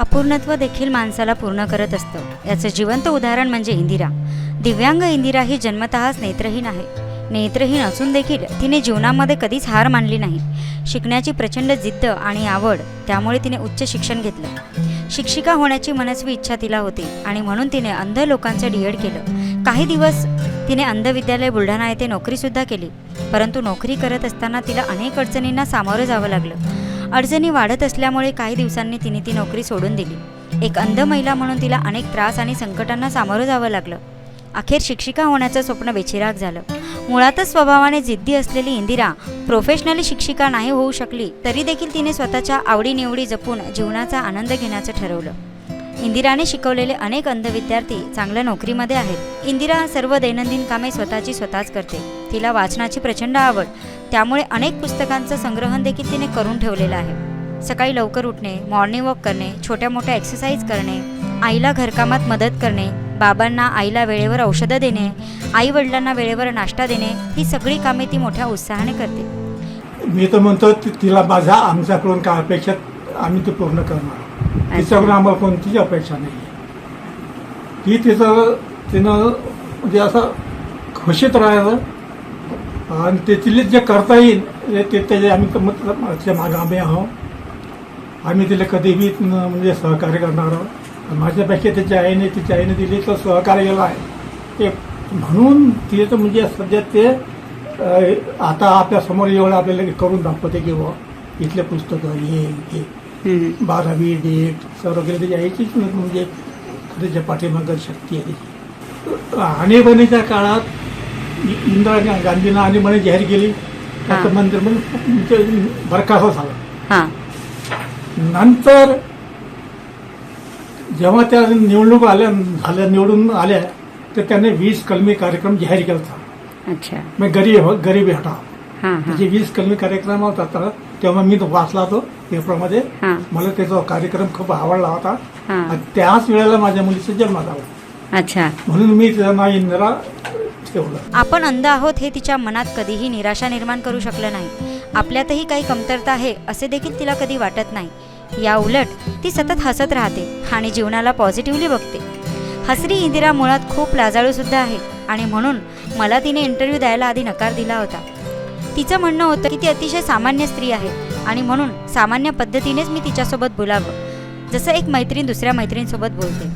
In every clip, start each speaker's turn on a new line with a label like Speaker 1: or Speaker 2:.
Speaker 1: अपूर्णत्व देखील माणसाला पूर्ण करत असतं. याचं जिवंत उदाहरण म्हणजे इंदिरा. दिव्यांग इंदिरा ही जन्मतःच नेत्रहीन आहे. नेत्रहीन असून देखील तिने जीवनामध्ये कधीच हार मानली नाही. शिकण्याची प्रचंड जिद्द आणि आवड त्यामुळे तिने उच्च शिक्षण घेतलं. शिक्षिका होण्याची मनस्वी इच्छा तिला होती आणि म्हणून तिने अंध लोकांचं डी एड केलं. काही दिवस तिने अंध विद्यालय बुलढाणा येथे नोकरीसुद्धा केली. परंतु नोकरी करत असताना तिला अनेक अडचणींना सामोरं जावं लागलं. अडचणी वाढत असल्यामुळे काही दिवसांनी तिने ती नोकरी सोडून दिली. एक अंध महिला म्हणून तिला अनेक त्रास आणि संकटांना सामोरं जावं लागलं. अखेर शिक्षिका होण्याचं स्वप्न बेचिराग झालं. मुळातच स्वभावाने जिद्दी असलेली इंदिरा प्रोफेशनली शिक्षिका नाही होऊ शकली तरी देखील तिने स्वतःच्या आवडीनिवडी जपून जीवनाचा आनंद घेण्याचं ठरवलं. इंदिराने शिकवलेले अनेक अंध विद्यार्थी चांगल्या नोकरीमध्ये आहेत. इंदिरा सर्व दैनंदिन कामे स्वतःची स्वतःच करते. तिला वाचनाची प्रचंड आवड. त्यामुळे अनेक पुस्तकांचं संग्रहण देखील तिने करून ठेवलेलं आहे. सकाळी लवकर उठणे मॉर्निंग वॉक करणे छोट्या मोठ्या एक्सरसाइज करणे आईला घरकामात मदत करणे बाबांना आईला वेळेवर औषधं देणे आई वडिलांना वेळेवर नाश्ता देणे ही सगळी कामे ती मोठ्या उत्साहाने करते.
Speaker 2: मी तर म्हणतो तिला माझा आमच्याकडून काय अपेक्षा आम्ही ते पूर्ण करणार. तिच्याकडून आम्हाला कोणतीच अपेक्षा नाही. ती तिचं तिनं म्हणजे असं खुशीत राहायचं आणि ते तिला जे करता येईल ते- ते त्याचे आम्ही त्याच्या मागं आम्ही आहोत. आम्ही तिला कधीही न- म्हणजे सहकार्य करणार आहोत. माझ्यापेक्षा त्याच्या आईने तिच्या आईने दिले तर सहकार्य केलं आहे. ते म्हणून ते तर म्हणजे सध्या ते आता आपल्यासमोर एवढं आपल्याला करून दाखवते की बुवा इथले पुस्तकं हे हे. बारावी डेट सर्व वगैरे त्याची आईचीच म्हणजे त्याच्या पाठीमागं शक्ती आहे? त्याची आणीबाणीच्या काळात इंदिरा गांधीनं आणीबाणी जाहीर केली त्याचं. मंदिर म्हणजे बरखास्त झाला.
Speaker 1: हां.
Speaker 2: नंतर जेव्हा त्या निवडणूक आल्या झाल्या निवडून आल्या तर त्याने वीस कलमी कार्यक्रम जाहीर केला होता
Speaker 1: अच्छा.
Speaker 2: मग गरीब गरीबी हटा त्याचे वीस कलमी कार्यक्रम होता तेव्हा मी तो वाचला तो. पेपरमध्ये
Speaker 1: हां.
Speaker 2: मला त्याचा कार्यक्रम खूप आवडला होता.
Speaker 1: हां.
Speaker 2: आणि त्याच वेळेला माझ्या मुलीचा जन्म झाला.
Speaker 1: अच्छा.
Speaker 2: म्हणून मी तिचं नाव इंदिरा ठेवलं.
Speaker 1: आपण अंध आहोत हे तिच्या मनात कधीही निराशा निर्माण करू शकलं नाही. आपल्यातही काही कमतरता आहे असे देखील तिला कधी वाटत नाही. या उलट ती सतत हसत राहते आणि जीवनाला पॉझिटिव्हली बघते. हसरी इंदिरा मुळात खूप लाजाळू सुद्धा आहे आणि म्हणून मला तिने इंटरव्ह्यू द्यायला आधी नकार दिला होता. तिचं म्हणणं होतं की ती अतिशय सामान्य स्त्री आहे. आणि म्हणून सामान्य पद्धतीनेच मी तिच्यासोबत बोलावं. जसं एक मैत्रीण दुसऱ्या मैत्रिणीसोबत बोलते.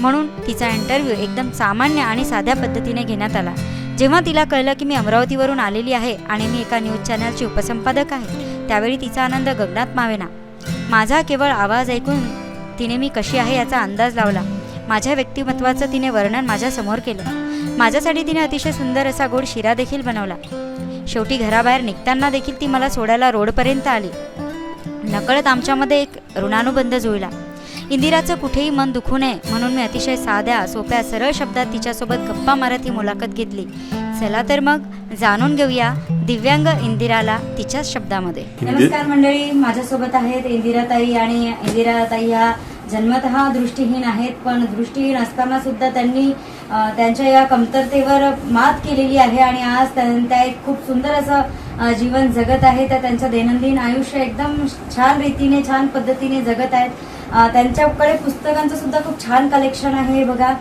Speaker 1: म्हणून तिचा इंटरव्ह्यू एकदम सामान्य आणि साध्या पद्धतीने घेण्यात आला. जेव्हा तिला कळलं की मी अमरावतीवरून आलेली आहे आणि मी एका न्यूज चॅनलची उपसंपादक आहे त्यावेळी तिचा आनंद गगनात मावेना. माझा केवळ आवाज ऐकून तिने मी कशी आहे याचा अंदाज लावला. माझ्या व्यक्तिमत्वाचं तिने वर्णन माझ्यासमोर केलं. माझ्यासाठी तिने अतिशय सुंदर असा गोड शिरा देखील बनवला. शेवटी घराबाहेर निघताना देखील ती मला सोडायला रोडपर्यंत आली. नकळत आमच्यामध्ये एक ऋणानुबंध जुळला. इंदिराचं कुठेही मन दुखू नये म्हणून मी अतिशय साध्या सोप्या सरळ शब्दात तिच्यासोबत गप्पा मारत ही मुलाखत घेतली. चला तर मग जाणून घेऊया दिव्यांग इंदिराला तिच्याच शब्दामध्ये. नमस्कार मंडळी माझ्यासोबत आहेत इंदिराताई आणि इंदिराताई ह्या जन्मतः दृष्टीहीन आहेत पण दृष्टीहीन असताना सुद्धा त्यांनी त्यांच्या या कमतरतेवर मात केलेली आहे आणि आज त्या एक खूप सुंदर असं जीवन जगत आहे. त्या त्यांचं दैनंदिन आयुष्य एकदम छान रीतीने छान पद्धतीने जगत आहेत. त्यांच्याकडे पुस्तकांचं सुद्धा खूप छान कलेक्शन आहे. हे बघा.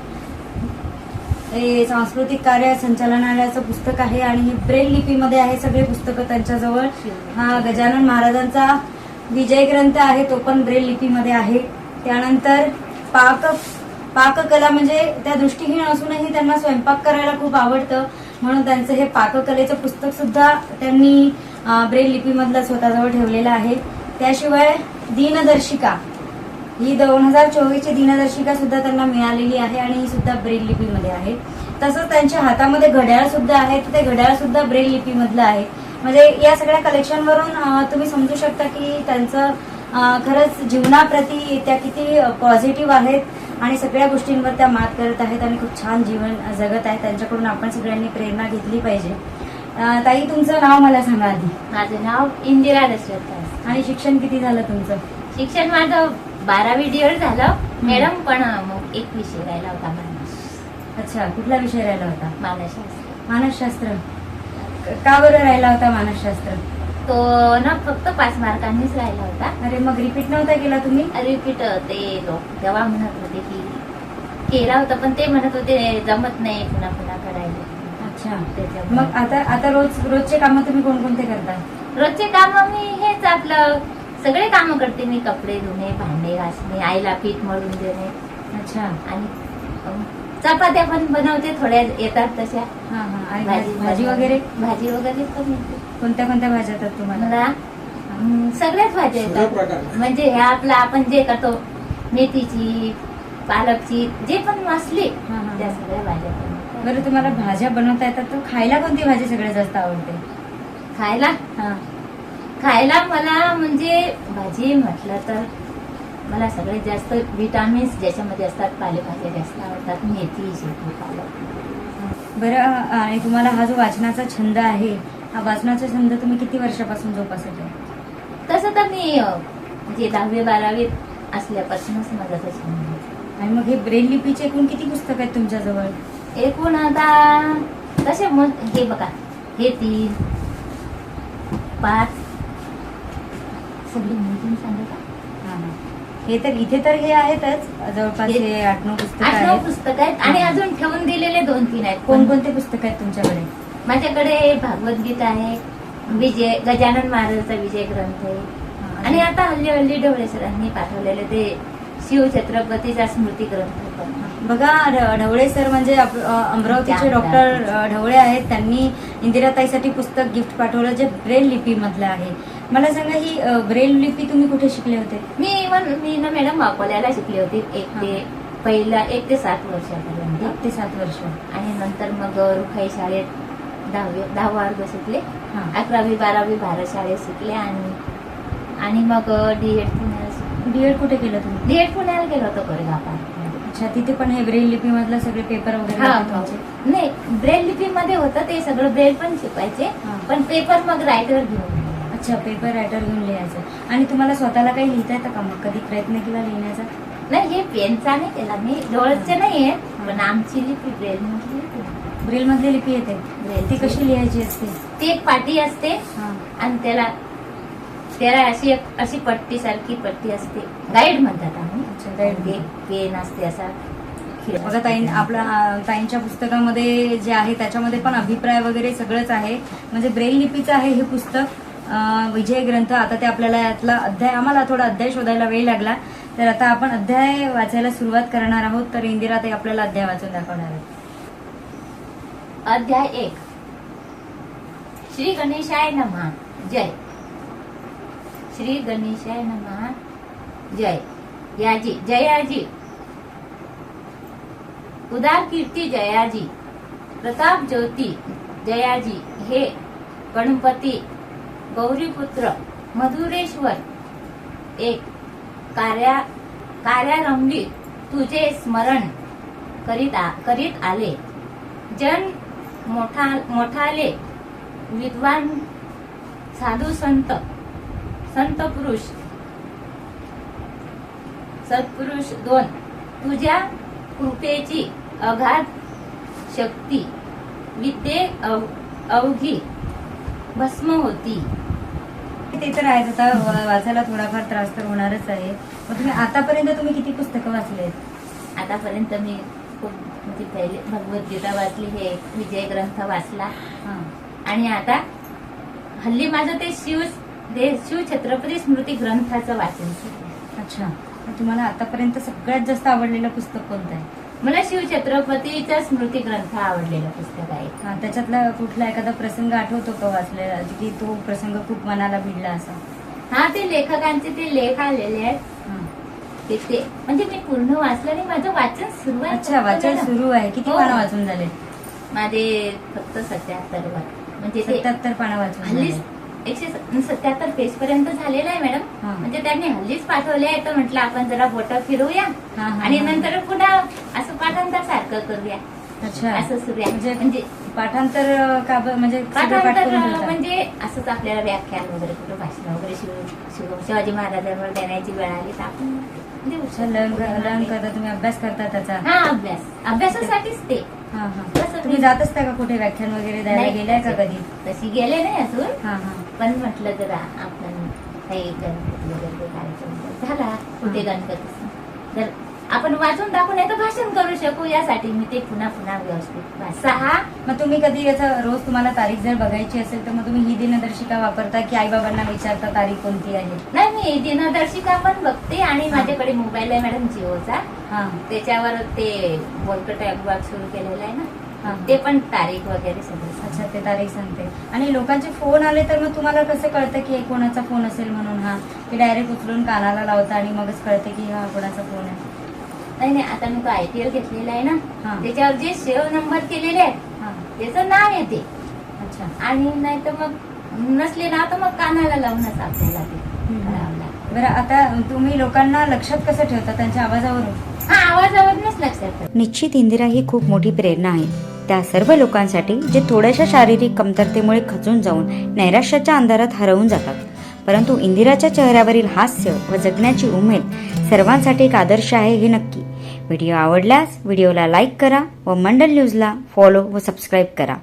Speaker 1: हे सांस्कृतिक कार्य संचालनालयाचं पुस्तक आहे आणि हे ब्रेल लिपीमध्ये आहे सगळे पुस्तकं त्यांच्याजवळ. हा गजानन महाराजांचा विजय ग्रंथ आहे तो पण ब्रेल लिपीमध्ये आहे. त्यानंतर पाक पाककला म्हणजे त्या दृष्टीहीन असूनही त्यांना स्वयंपाक करायला खूप आवडतं. म्हणून त्यांचं हे पाककलेचं पुस्तक सुद्धा त्यांनी ब्रेल लिपीमधलं स्वतःजवळ ठेवलेलं आहे. त्याशिवाय दिनदर्शिका ही दोन हजार चोवीसची दिनदर्शिका सुद्धा त्यांना मिळालेली आहे आणि ही सुद्धा ब्रेल लिपीमध्ये आहे. तसंच त्यांच्या हातामध्ये घड्याळ सुद्धा आहे. तर ते घड्याळ सुद्धा ब्रेल लिपीमधलं आहे. म्हणजे या सगळ्या कलेक्शनवरून तुम्ही समजू शकता की त्यांचं खरंच जीवनाप्रती त्या किती पॉझिटिव्ह आहेत. आणि सगळ्या गोष्टींवर त्या मात करत आहेत आणि खूप छान जीवन जगत आहेत. त्यांच्याकडून आपण सगळ्यांनी प्रेरणा घेतली पाहिजे. ताई तुमचं नाव मला सांगा आधी.
Speaker 3: माझं नाव इंदिरा दशरथ.
Speaker 1: आणि शिक्षण किती झालं तुमचं?
Speaker 3: शिक्षण माझं बारावी डिअर झालं. मॅडम पण मग एक विषय राहिला होता मानस.
Speaker 1: अच्छा कुठला विषय राहिला होता?
Speaker 3: मानसशास्त्र.
Speaker 1: मानसशास्त्र. का बरं राहिला होता मानसशास्त्र?
Speaker 3: तो ना फक्त पाच मार्कांनीच राहिला होता.
Speaker 1: अरे मग रिपीट नव्हता केला तुम्ही?
Speaker 3: रिपीट ते लोक तेव्हा म्हणत होते की केला होता पण ते म्हणत होते जमत नाही पुन्हा पुन्हा करायला.
Speaker 1: अच्छा.
Speaker 3: त्याच्यामुळे.
Speaker 1: मग आता आता रोज रोजचे कामं तुम्ही कोणकोणते करता?
Speaker 3: रोजचे काम मी हेच आपलं सगळे काम करते मी कपडे धुणे भांडे घासणे आईला पीठ मळून देणे.
Speaker 1: अच्छा.
Speaker 3: आणि अम, चपात्या पण बनवते थोड्या येतात तशा.
Speaker 1: हा हा. आणि भाजी भाजी वगैरे?
Speaker 3: भाजी वगैरे पण येते.
Speaker 1: कोणत्या कोणत्या भाज्या येतात तुम्हाला
Speaker 3: मला सगळ्याच भाज्या
Speaker 2: सगळ्या
Speaker 3: येतात
Speaker 2: प्रकारच्या.
Speaker 3: म्हणजे ह्या आपलं आपण जे करतो मेथीची पालकची जे पण असली
Speaker 1: हा, हा.
Speaker 3: त्या सगळ्या भाज्या येतात.
Speaker 1: बरं तुम्हाला भाज्या बनवता येतात तर खायला कोणती भाजी सगळ्यात जास्त आवडते
Speaker 3: खायला
Speaker 1: हा
Speaker 3: खायला मला म्हणजे भाजी म्हटलं तर मला सगळ्यात जास्त विटामिन्स ज्याच्यामध्ये असतात पालेभाज्या जास्त आवडतात मेथी शेपू पालक
Speaker 1: बरं आणि तुम्हाला हा जो वाचनाचा छंद आहे हा वाचनाचा छंद तुम्ही किती वर्षापासून जोपासत आहे
Speaker 3: तसं तर मी अं, म्हणजे दहावी बारावीत असल्यापासूनच माझा तो छंद आहे.
Speaker 1: आणि मग हे ब्रेल लिपीचे एकूण किती पुस्तक आहेत तुमच्याजवळ?
Speaker 3: एकूण आता तसे मग हे बघा हे तीन पाच. सगळी मोजून सांगू का?
Speaker 1: हा, हा. हे तर इथे तर हे आहेतच. जवळपास
Speaker 3: हे-
Speaker 1: हे आठ नऊ पुस्तकं
Speaker 3: आठ नऊ
Speaker 1: आहेत.
Speaker 3: पुस्तक आहेत. आणि अजून ठेवून दिलेले दोन तीन आहेत
Speaker 1: कोणकोणते पुस्तक आहेत तुमच्याकडे?
Speaker 3: माझ्याकडे भागवद्गीता आहे विजय गजानन महाराजांचा विजय ग्रंथ आहे. आणि आता हल्ली हल्ली ढवळे सरांनी पाठवलेले ते शिवछत्रपतीचा स्मृती ग्रंथ
Speaker 1: बघा ढवळे सर म्हणजे अमरावतीचे डॉक्टर ढवळे आहेत. त्यांनी इंदिराताईसाठी पुस्तक गिफ्ट पाठवलं जे ब्रेल लिपी मधलं आहे. मला सांगा ही ब्रेल लिपी तुम्ही कुठे शिकले होते?
Speaker 3: मी इव्हन मी ना मॅडम अकोल्याला शिकली होती एक ते. पहिला एक ते सात वर्षापर्यंत.
Speaker 1: एक ते सात वर्ष.
Speaker 3: आणि नंतर मग रुखाई शाळेत दहावी दहावा वर्ग शिकले
Speaker 1: हा.
Speaker 3: अकरावी बारावी भारत शाळेत शिकले आणि आणि मग डीएड पुण्याला
Speaker 1: बीएड कुठे केलं तुम्ही
Speaker 3: डीएड पुण्याला गेलो होतो कोरेगाव.
Speaker 1: अच्छा तिथे पण हे ब्रेल लिपी मधलं सगळे पेपर वगैरे
Speaker 3: हा,
Speaker 1: होते. तुमचे
Speaker 3: नाही ब्रेल लिपी मध्ये होतं ते सगळं ब्रेल पण शिकवायचे
Speaker 1: हा.
Speaker 3: पण पेपर मग रायटर घेऊन
Speaker 1: अच्छा पेपर रायटर घेऊन लिहायचं आणि तुम्हाला स्वतःला काही लिहिता येतं का मग कधी प्रयत्न केला लिहिण्याचा
Speaker 3: नाही हे पेनचा नाही केला मी डोळचे नाहीये पण आमची लिपी ब्रेल मधली लिपी.
Speaker 1: ब्रेल मधली लिपी येते. ती कशी लिहायची असते?
Speaker 3: ती एक पाटी असते आणि त्याला त्याला अशी एक अशी पट्टी सारखी पट्टी असते. गाईड म्हणतात आम्ही. ते पेन असते असा
Speaker 1: बघा ताई. आपल्या ताईंच्या पुस्तकामध्ये जे आहे त्याच्यामध्ये पण अभिप्राय वगैरे सगळंच आहे. म्हणजे ब्रेल लिपीचं आहे हे पुस्तक. विजय ग्रंथ आता ते आपल्याला यातला अध्याय आम्हाला थोडा अध्याय शोधायला वेळ लागला. तर आता आपण अध्याय वाचायला सुरुवात करणार आहोत. तर इंदिरा ताई आपल्याला अध्याय वाचून दाखवणार आहेत.
Speaker 3: अध्याय एक. श्री गणेशाय नमः. जय. श्री गणेशाय नमः. जय. याजी जयाजी. उदार कीर्ती जयाजी. प्रताप ज्योती जयाजी. हे गणपती गौरीपुत्र मधुरेश्वर. एक कार्या कार्यारंभी तुझे स्मरण करीत आ, करीत आले. जन मोठा मोठाले विद्वान साधू संत संत पुरुष सत्पुरुष दोन. तुझ्या कृपेची अगाध शक्ती विद्ये अव- अवघी भस्म होती.
Speaker 1: ते तर आहेच आता वाचायला थोडाफार त्रास तर होणारच आहे. मग तुम्ही आतापर्यंत तुम्ही किती पुस्तकं वाचली आहेत
Speaker 3: आतापर्यंत मी खूप म्हणजे पहिले भगवद्गीता वाचली हे विजय ग्रंथ वाचला.
Speaker 1: हा.
Speaker 3: आणि आता हल्ली माझं ते शिव ते शिव छत्रपती स्मृती ग्रंथाचं वाचन.
Speaker 1: अच्छा. तुम्हाला आतापर्यंत सगळ्यात जास्त आवडलेलं पुस्तक कोणतं आहे?
Speaker 3: मला शिव छत्रपतीचा स्मृती ग्रंथ आवडलेलं पुस्तक आहे.
Speaker 1: हा त्याच्यातला कुठला एखादा प्रसंग आठवतो का वाचलेला? की तो प्रसंग खूप मनाला भिडला असा?
Speaker 3: हा ते लेखकांचे ते लेख आलेले आहेत. ते म्हणजे मी पूर्ण वाचलं नाही माझं वाचन सुरू आहे.
Speaker 1: अच्छा वाचन सुरू आहे. किती
Speaker 3: हो.
Speaker 1: पानं वाचून झाले?
Speaker 3: माझे फक्त सत्याहत्तर म्हणजे
Speaker 1: सत्याहत्तर पानं वाचून
Speaker 3: हल्लीच. एकशे सत्याहत्तर पेज पर्यंत झालेलं आहे मॅडम. म्हणजे त्यांनी हल्लीच पाठवले आहे तर म्हटलं आपण जरा बोट फिरवूया. आणि. नंतर पुन्हा असं पाठांतर सारखं करूया.
Speaker 1: अच्छा.
Speaker 3: असं सुरू आहे.
Speaker 1: म्हणजे
Speaker 3: म्हणजे
Speaker 1: पाठांतर का ब- म्हणजे सगळं पाठ
Speaker 3: पाठांतर
Speaker 1: करून ठेवता?
Speaker 3: म्हणजे असंच आपल्याला व्याख्यान वगैरे कुठं भाषण वगैरे शिव शिव शिवाजी महाराजांवर देण्याची वेळ आली तर आपण देऊ
Speaker 1: अच्छा लर्न लर्न करता तुम्ही अभ्यास करता त्याचा?
Speaker 3: हा अभ्यास. अभ्यासासाठीच ते.
Speaker 1: हा हा.
Speaker 3: कसं
Speaker 1: तुम्ही
Speaker 3: ते-
Speaker 1: जात असता का कुठे व्याख्यान वगैरे द्यायला
Speaker 3: नाही,
Speaker 1: गेलाय का कधी?
Speaker 3: तशी गेले नाही अजून.
Speaker 1: हा हा.
Speaker 3: पण म्हटलं जरा आपण काही गणपती वगैरे कार्यक्रम जर झाला. कुठे गणपती? तर आपण वाचून टाकून नाही तर भाषण करू शकू. यासाठी मी ते पुन्हा पुन्हा व्यवस्थित वाच- सहा
Speaker 1: मग तुम्ही कधी याचं रोज तुम्हाला तारीख जर बघायची असेल तर मग तुम्ही ही दिनदर्शिका वापरता की आईबाबांना विचारता तारीख कोणती आहे?
Speaker 3: नाही मी दिनदर्शिका पण बघते आणि माझ्याकडे मोबाईल आहे मॅडम जिओचा.
Speaker 1: हा.
Speaker 3: त्याच्यावर ते बोलकट ऍप सुरू केलेलं आहे
Speaker 1: हा.
Speaker 3: ना ते पण तारीख वगैरे सगळं
Speaker 1: अच्छा ते तारीख सांगते. आणि लोकांचे फोन आले तर मग तुम्हाला कसं कळतं की हे कोणाचा फोन असेल म्हणून? हा की डायरेक्ट उचलून कानाला लावता आणि मगच कळते की हा कोणाचा फोन आहे.
Speaker 3: नाही नाही आता मी तो आयपीएल घेतलेला आहे. ना. त्याच्यावर जे सेव्ह नंबर केलेले आहेत
Speaker 1: हा.
Speaker 3: त्याचं नाव येते
Speaker 1: अच्छा.
Speaker 3: आणि नाही तर मग नसले नाव तर मग कानाला लावूनच आपल्याला ते
Speaker 1: बरं आता तुम्ही लोकांना लक्षात कसं ठेवता त्यांच्या आवाजावरून?
Speaker 3: हा आवाजावरूनच लक्षात ठेव.
Speaker 1: निश्चित इंदिरा ही खूप मोठी प्रेरणा आहे. त्या सर्व लोकांसाठी जे थोड्याशा शारीरिक कमतरतेमुळे खचून जाऊन नैराश्याच्या अंधारात हरवून जातात. परंतु इंदिराच्या चेहऱ्यावरील हास्य व जगण्याची उमेद सर्वांसाठी एक आदर्श आहे हे नक्की. व्हिडिओ आवडल्यास व्हिडिओला लाईक करा व मंडल न्यूजला फॉलो व सबस्क्राईब करा.